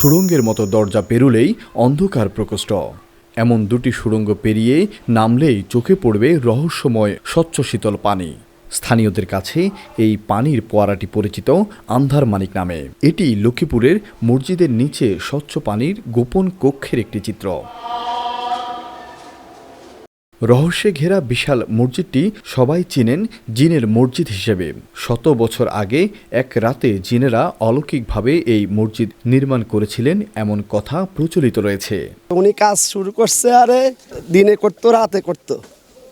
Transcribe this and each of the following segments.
সুড়ঙ্গের মতো দরজা পেরুলেই অন্ধকার প্রকোষ্ঠ। এমন দুটি সুড়ঙ্গ পেরিয়ে নামলেই চোখে পড়বে রহস্যময় স্বচ্ছ শীতল পানি। স্থানীয়দের কাছে এই পানির পোয়ারাটি পরিচিত আন্ধার মানিক নামে। এটি লক্ষ্মীপুরের মসজিদের নিচে স্বচ্ছ পানির গোপন কক্ষের একটি চিত্র। রহস্যে ঘেরা বিশাল মসজিদটি সবাই চিনেন জিনের মসজিদ হিসেবে। শত বছর আগে এক রাতে জিনেরা অলৌকিকভাবে এই মসজিদ নির্মাণ করেছিলেন এমন কথা প্রচলিত রয়েছে। উনি কাজ শুরু করছে, আরে দিনে করতো, রাতে করতো।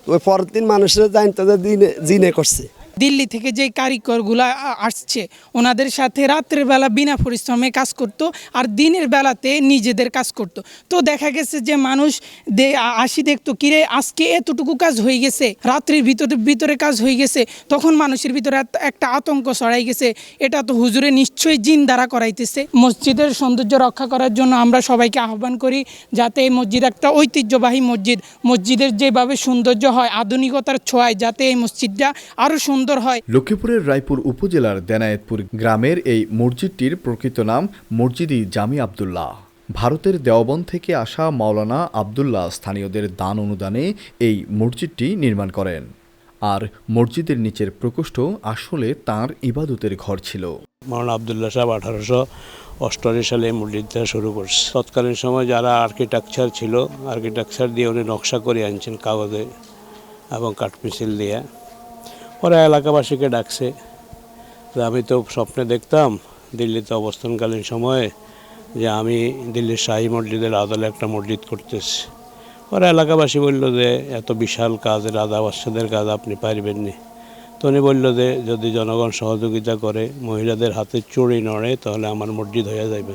ওই পরের দিন মানুষের জানতো যে দিনে, জিনে করছে। দিল্লি থেকে যে কারিগরগুলো আসছে, ওনাদের সাথে রাত্রের বেলা বিনা পরিশ্রমে কাজ করত আর দিনের বেলাতে নিজেদের কাজ করত। তো দেখা গেছে যে মানুষ দে আসি দেখতো, কিরে, আজকে এতটুকু কাজ হয়ে গেছে, রাত্রির ভিতরে ভিতরে কাজ হয়ে গেছে, তখন মানুষের ভিতরে একটা আতঙ্ক ছড়াই গেছে, এটা তো হুজুরে নিশ্চয়ই জিন দ্বারা করাইতেছে। মসজিদের সৌন্দর্য রক্ষা করার জন্য আমরা সবাইকে আহ্বান করি যাতে এই মসজিদ একটা ঐতিহ্যবাহী মসজিদ, মসজিদের যেভাবে সৌন্দর্য হয়, আধুনিকতার ছোঁয়ায়, যাতে এই মসজিদটা আরও সুন্দর হয়। লক্ষ্মীপুরের রায়পুর উপজেলার দেনায়েতপুর গ্রামের এই মসজিদটির প্রকৃত নাম মসজিদি জামি আবদুল্লাহ। ভারতের দেওবন থেকে আসা মাওলানা আবদুল্লাহ স্থানীয়দের দান অনুদানে এই মসজিদটি নির্মাণ করেন। আর মসজিদের নিচের প্রকোষ্ঠ আসলে তার ইবাদতের ঘর ছিল। মৌলানা আবদুল্লাহ সাহেব আঠারোশো অষ্টআশি সালে এই মসজিদটা শুরু করছে। তৎকালীন সময় যারা আর্কিটেকচার ছিল আর্কিটেকচার দিয়ে উনি নকশা করে আনছেন কাগজে এবং কাঠমিছিল দিয়ে। ওরা এলাকাবাসীকে ডাকছে। যে আমি তো স্বপ্নে দেখতাম দিল্লিতে অবস্থানকালীন সময়ে যে আমি দিল্লির শাহী মসজিদের আদলে একটা মসজিদ করতেছি। ওরা এলাকাবাসী বলল যে, এত বিশাল কাজ, রাজা বাদশাদের কাজ, আপনি পারবেন নি। তো উনি বলল যে, যদি জনগণ সহযোগিতা করে, মহিলাদের হাতে চুড়ি নড়ে, তাহলে আমার মসজিদ হয়ে যাবে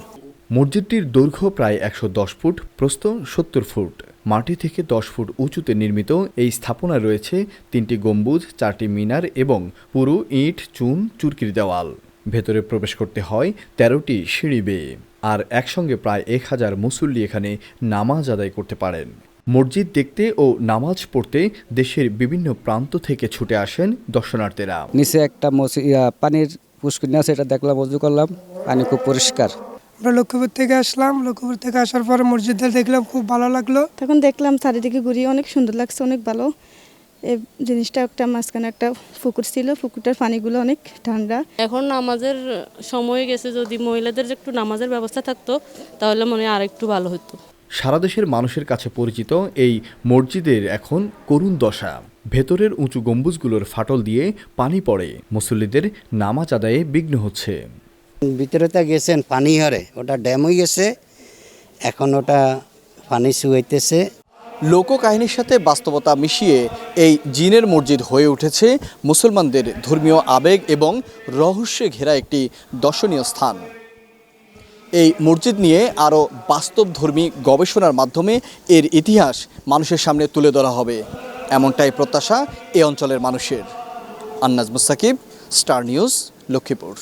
মসজিদটির দৈর্ঘ্য প্রায় একশো দশ ফুট, প্রস্থ সত্তর ফুট। মাটি থেকে দশ ফুট উঁচুতে নির্মিত এই স্থাপনা রয়েছে তিনটি গম্বুজ, চারটি মিনার এবং পুরো ইট, চুন, চুরকির দেওয়াল। ভেতরে প্রবেশ করতে হয় তেরোটি সিঁড়ি বেয়ে। আর একসঙ্গে প্রায় এক হাজার মুসল্লি এখানে নামাজ আদায় করতে পারেন। মসজিদ দেখতে ও নামাজ পড়তে দেশের বিভিন্ন প্রান্ত থেকে ছুটে আসেন দর্শনার্থীরা। নিচে একটা পানির পুষ্করিণী আছে, এটা দেখলাম উজু করলাম। পানি খুব পরিষ্কার। আমরা লক্ষ্মীপুর থেকে আসলাম। লক্ষ্মীপুর থেকে আসার পরে মসজিদটা দেখলাম খুব ভালো লাগল। তখন দেখলাম চারিদিকে ঘুরিয়ে অনেক সুন্দর লাগছে অনেক ভালো। এই জিনিসটা একটা মাঝখানে একটা পুকুর ছিল পুকুরটার পানিগুলো অনেক ঠান্ডা। এখন নামাজের সময় গেছে যদি মহিলাদের একটু নামাজের ব্যবস্থা থাকতো তাহলে মনে হয় আর একটু ভালো হতো। সারা দেশের মানুষের কাছে পরিচিত এই মসজিদের এখন করুণ দশা। ভেতরের উঁচু গম্বুজগুলোর ফাটল দিয়ে পানি পড়ে। মুসল্লিদের নামাজ আদায়ে বিঘ্ন হচ্ছে। ভিতরেতে গেছেন পানি হরে, ওটা ড্যাম হয়ে গেছে, এখন ওটা পানি শুয়াইতেছে লোককাহিনীর সাথে বাস্তবতা মিশিয়ে এই জিনের মসজিদ হয়ে উঠেছে মুসলমানদের ধর্মীয় আবেগ এবং রহস্যে ঘেরা একটি দর্শনীয় স্থান। এই মসজিদ নিয়ে আরও বাস্তবধর্মী গবেষণার মাধ্যমে এর ইতিহাস মানুষের সামনে তুলে ধরা হবে। এমনটাই প্রত্যাশা এ অঞ্চলের মানুষের। Annaj Musakib Star News, Lakshmipur.